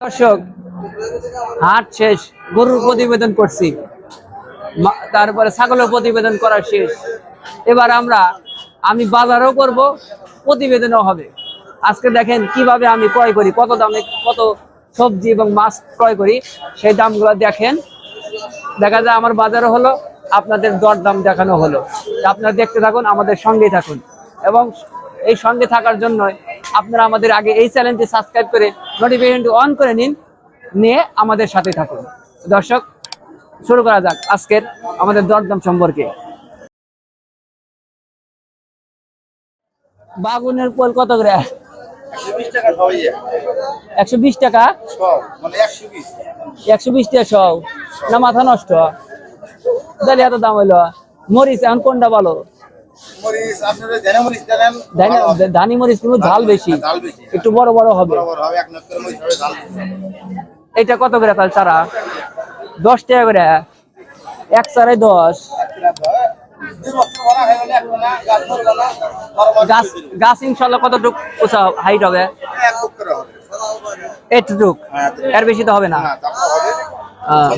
দর্শক, হাট শেষ, গরুর প্রতিবেদন করছি। তারপরে ছাগলের প্রতিবেদন করা শেষ। এবার আমরা, আমি বাজারও করব, প্রতিবেদনও হবে। আজকে দেখেন কীভাবে আমি ক্রয় করি, কত দামে কত সবজি এবং মাছ ক্রয় করি, সেই দামগুলো দেখেন। দেখা যায় আমার বাজারও হলো, আপনাদের দর দাম দেখানো হলো। আপনারা দেখতে থাকুন, আমাদের সঙ্গেই থাকুন। এবং এই সঙ্গে থাকার জন্য আপনারা আমাদের আগে এই চ্যানেলটি সাবস্ক্রাইব করে নোটিফিকেশনটি অন করে নিন নিয়ে আমাদের সাথে থাকুন। দর্শক শুরু করা যাক আজকের আমাদের দরদাম সম্পর্কে। বাগুনের পোল কত করে? একশো বিশ টাকা একশো বিশ টাকা সব। না মাথা নষ্ট। তাহলে এত দাম হইল? মরিচ এখন কোনটা ভালো? ধানি মরিচ কিন্তু ঝাল বেশি। একটু বড় বড় হবে। এটা কত করে তাহলে চারা? দশ টাকা করে। এক চারাই দশ। গাছ ইনশাল্লাহ কতটুক উঁচা হাইট হবে? এইটুক এর বেশি তো হবে না। হ্যাঁ।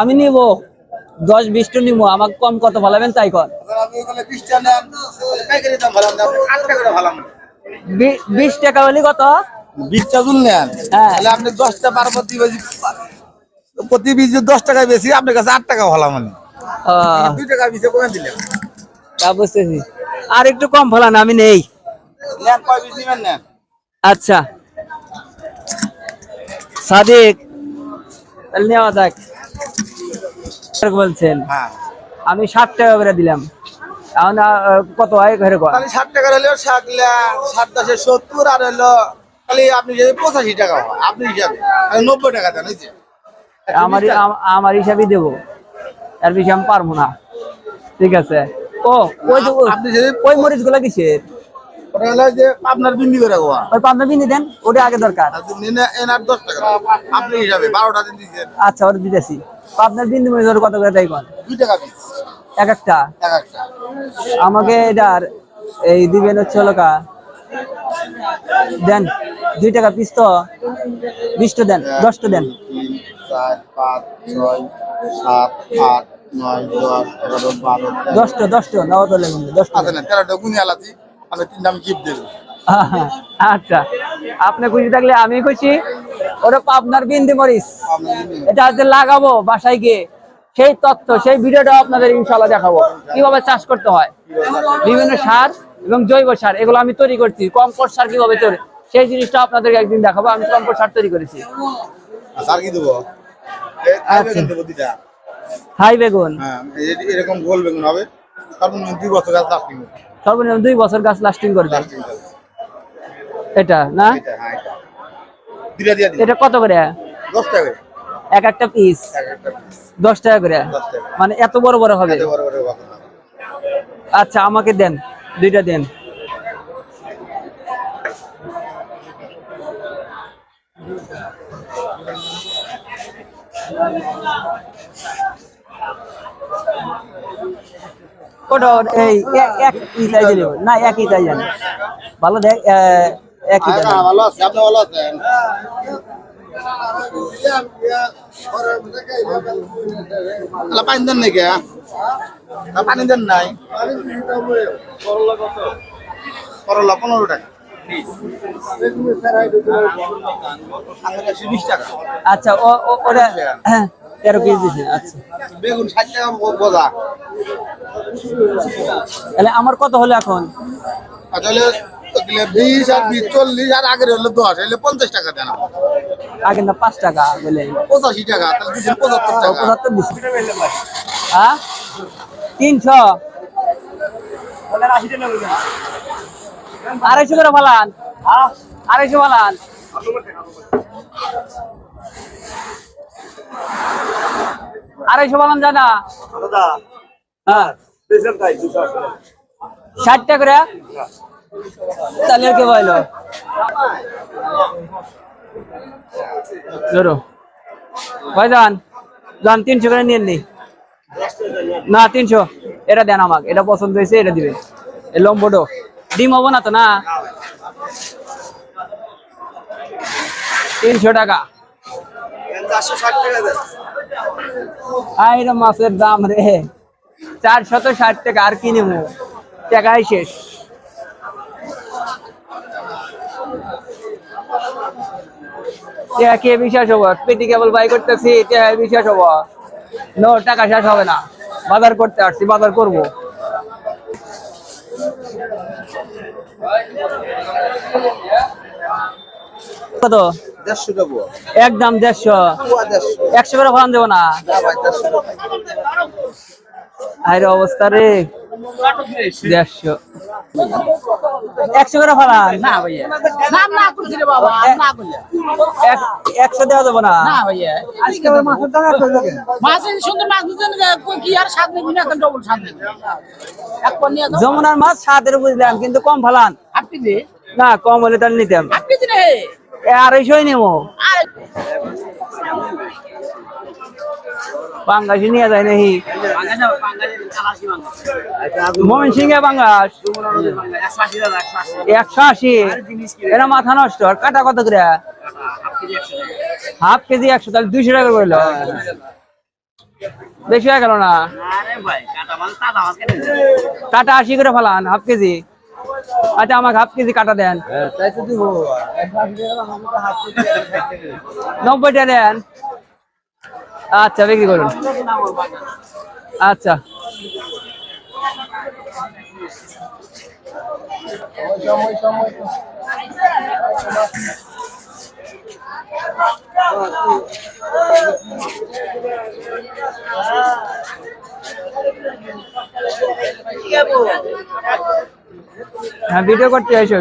আমি নিব। দশ বিশটা নিব আমাকে কম কত ভালাবেন তাই কর বিশ টাকা হলে কত? বিশটা জুল নেন। হ্যাঁ। তাহলে আপনি দশটা বারো প্রতি প্রতি বীজ দশ টাকায় বেশি আপনার কাছে আট টাকা ভালো মানে। দুই টাকা কমে দিলেন। তা বুঝতেছি। আর একটু কম ফলান আমি নেই। আচ্ছা। সাদিক তাহলে নেওয়া যাক। বলছেন। হ্যাঁ। আমি ষাট টাকা করে দিলাম। এখন কত হয় ঘরে তাহলে ষাট টাকা ষাট লা- ষাট দশে সত্তর আর হলো তাহলে আপনি যদি পঁচাশি টাকা আপনি হিসাবে নব্বই টাকা দেন আমার আম- আমার হিসাবই দেবো। এর বেশি আমি পারব না। ঠিক আছে। ও ওই- আপনি যদি ওই মরিচগুলা কিসের? ওটা হলো যে আপনার বিন্দি করে গোয়া ওই পাবনা বিনি দেন ওটা আগে দরকার। আর যদি নেন- এনার দশ টাকা। আপনি হিসাবে বারোটা দিন দিচ্ছেন আচ্ছা ওটা দিতেছি। পাবনার বিন্দু কত করে তাই দুই টাকা পিস। এক একটা? এক একটা। আমাকে এটার এই দিবেন হচ্ছে হলো কা দেন দুই টাকা পিস তো বিশটা দেন দশটা দেন। চার পাঁচ ছয় সাত আট নয় দশ এগারো বারো দশটা দশটা নাও তো লেগুন দশটা। তেরোটা গুনি আলাদা আমি তিনটা আমি গিফট দেবো। আচ্ছা আপনি খুশি থাকলে আমি খুশি। ওটা বিন্দি মরিচ। এটা যে লাগাবো বাসায় গিয়ে। সেই তথ্য সেই ভিডিওটা আপনাদের ইনশাল্লাহ দেখাবো। কীভাবে চাষ করতে হয়? বিভিন্ন সার এবং জৈব সার এগুলো আমি তৈরি করছি। কম্পোস্ট সার কীভাবে তৈরি? সেই জিনিসটা আপনাদেরকে একদিন দেখাবো। আমি কম্পোস্ট সার তৈরি করেছি। আর কি দেবো? থাই আচ্ছা। বেগুন হাই হ্যাঁ এরকম গোল বেগুন হবে। সর্বনিম্ন দুই বছর গাছ লাস্টিং সর্বনিম্ন দুই বছর গাছ লাস্টিং করবে। এটা না? এটা হ্যাঁ কত করে? এক একটা পিস দশ টাকা করে? মানে এত বড় বড় হবে। আচ্ছা আমাকে দেন দুইটা দেন। ওটা এই একই না একই ভালো দেখ একই ভালো আছে আপনি ভালো আছেন? পানি দেন নাকি হ্যাঁ? পানি দেন নাই? করলা পনেরো টাকা। আচ্ছা ওটা হ্যাঁ তেরো কেজি আচ্ছা। বেগুন ষাট টাকা বোঝা তাহলে আমার কত হলো এখন? আসলে বিশ আর বিশ চল্লিশ আর আগের হলো দশ হলে পঞ্চাশ টাকা দেন আগে না পাঁচ টাকা বলে? পঁচাশি টাকা তাহলে দিচ্ছেন পঁচাত্তর টাকা। পঁচাত্তর দিছি। হ্যাঁ? তিনশো? আড়াইশো করে ফালান। আড়াইশো ফালান। আড়াইশো ফালান জানা হ্যাঁ। ষাট টাকা করে? তাহলে কে বলো? ধরো। ভাইজান যান তিনশো করে নিয়ে নি। না তিনশো। এটা দেন আমাকে। এটা পছন্দ হয়েছে এটা দিবেন। এই লম্বটো। ডিম হব না তো না? তিনশো টাকা। চারশো ষাট টাকা দেন। আইরে মাছের দাম রে। চারশত ষাট টাকা আর কি নেব? টাকাই শেষ। কে বিশ্বাস হব পেটি কেবল বাই করতেছি বিশ্বাস হব। নো টাকা শেষ হবে না। বাজার করতে আসছি বাজার করব। কত? একদম দেড়শো। একশো করে ফলান দেবো না? আরে অবস্থা রে। দেড়শো। একশো করে ফলান। না ভাইয়া। না না করছি রে বাবা না করলে একশো দেওয়া যাব না। না আজকে মাছের দাম মাছ এই সুন্দর মাছ কি আর স্বাদ নেবি না এখন ডবল স্বাদ নেবি এক পর নিয়ে দাও যমুনার মাছ সাতের বুঝলাম কিন্তু কম ফলান। আপনি দে না কম হলে তার নিতাম। আপনি আড়াইশোই নেব। পাঙ্গাসি নিয়ে যায় নাকি? মমিন সিংহে পাঙ্গাস একশো আশি। এরা মাথা নষ্ট। কাটা কত করে? হাফ কেজি একশো। তাহলে দুইশো টাকা করল বেশি হয়ে গেল না? কাটা আশি করে ফেলান, হাফ কেজি। আচ্ছা আমাকে হাফ কেজি কাটা দেন। তাই তো দিব নব্বই টাকা দেন। আচ্ছা বিক্রি করুন। আচ্ছা। হ্যাঁ ভিডিও করতে আসো।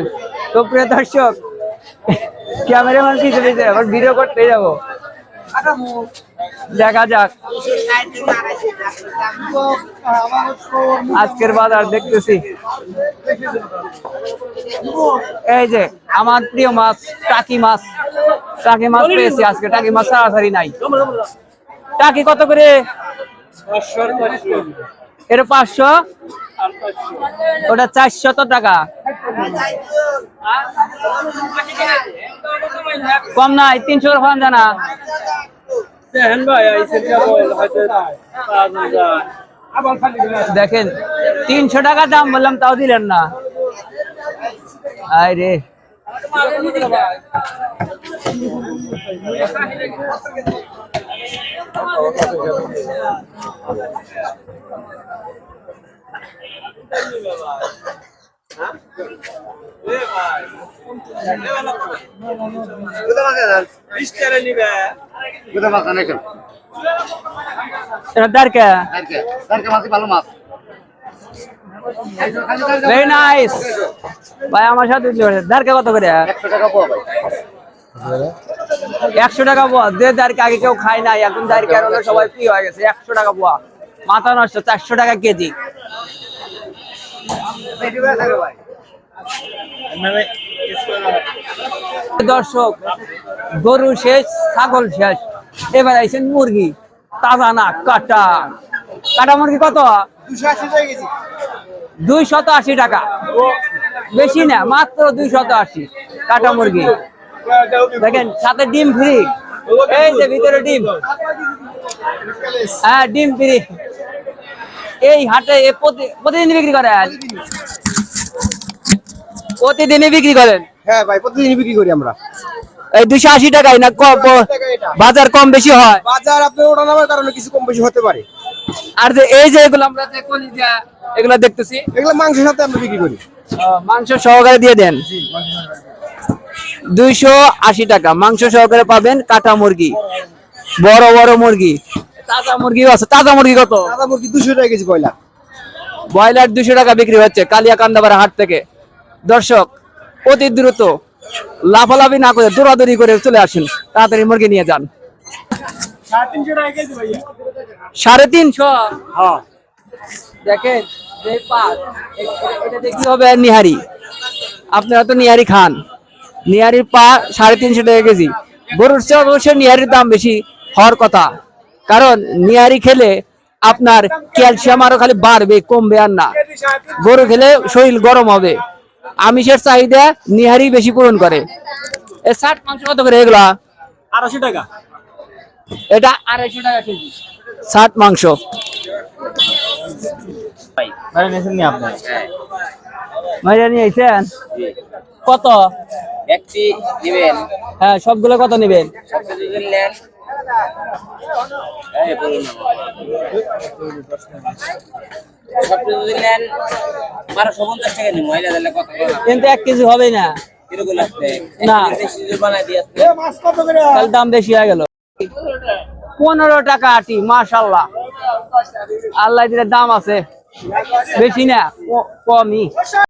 তো প্রিয় দর্শক ক্যামেরাম্যান কিছু দিতে আবার ভিডিও করতে যাব। দেখা যাক। আজকের বাজার দেখতেছি। এই যে, আমার প্রিয় মাছ, টাকি মাছ। টাকি মাছ পেয়েছি আজকে, টাকি মাছ সারাসারি নাই। টাকি কত করে? এটা পাঁচশো। ওটা চারশত টাকা। কম নাই, তিনশো জানা। দেখেন তিনশো টাকা দাম বললাম তাও দিলেন না। আয় রে। নাইস আমার সাথে কত করে একশো টাকা একশো টাকা পোয়া আগে কেউ খায় নাই এখন দাঁড়কে আর সবাই প্রিয় হয়ে গেছে একশো টাকা পোয়া মাথা নষ্ট চারশো টাকা কেজি দর্শক, গরু শেষ, ছাগল শেষ। এবার আইছেন মুরগি, তাজা না, কাটা। কাটা মুরগি কত? দুই শত আশি টাকা। বেশি না, মাত্র দুই শত আশি। কাটা মুরগি। দেখেন, সাথে ডিম ফ্রি। এই যে ভিতরে ডিম। হ্যাঁ ডিম ফ্রি। এই হাটে প্রতিদিন বিক্রি করেন প্রতিদিনই বিক্রি করেন? হ্যাঁ ভাই প্রতিদিন বিক্রি করি আমরা। এই দুশো আশি টাকায় না বাজার কম বেশি হয়? বাজার আপনি নামার কারণে কিছু কম বেশি হতে পারে। আর যে এই যে এগুলো আমরা যে কলিজা এগুলো দেখতেছি। এগুলো মাংসের সাথে আমরা বিক্রি করি। মাংস সহকারে দিয়ে দেন। দুইশো আশি টাকা। মাংস সহকারে পাবেন কাটা মুরগি। বড় বড় মুরগি। তাজা মুরগিও আছে তাজা মুরগি কত? সাদা মুরগি দুশো টাকা কেজি কয়লা ব্রয়লার দুশো টাকা বিক্রি হচ্ছে কালিয়া কান্দাবার হাট থেকে। দর্শক অতি দ্রুত লাফালাফি না করে দৌড়াদৌড়ি করে চলে আসুন তাড়াতাড়ি মুরগি নিয়ে যান। সাড়ে তিনশো দেখেন যে পাট, এ- এ- এটা দেখি হবে নিহারি? আপনারা তো নিহারি খান। নিহারির পা সাড়ে তিনশো টাকা কেজি। গরুর চেয়ে অবশ্যই নিহারির দাম বেশি হওয়ার কথা। কারণ নিহারি খেলে আপনার ক্যালসিয়াম আরও খালি বাড়বে কমবে আর না। গরু খেলে শরীর গরম হবে। আমিষের চাহিদা নিহারি বেশি পূরণ করে। এ ষাট মাংস কত করে এগুলা? আড়াইশো টাকা। এটা আড়াইশো টাকা কেজি। ষাট মাংস। ভাইয়া নিয়ে আইছেন? কত? একটি দিবেন। হ্যাঁ সবগুলো কত নেবেন? বারোশো পঞ্চাশ টাকা কত কিন্তু এক কেজি হবে না। দাম বেশি হয়ে গেল। পনেরো টাকা আটি মাশাল্লাহ আল্লাহ দিলে দাম আছে। বেশি না ক- কমই।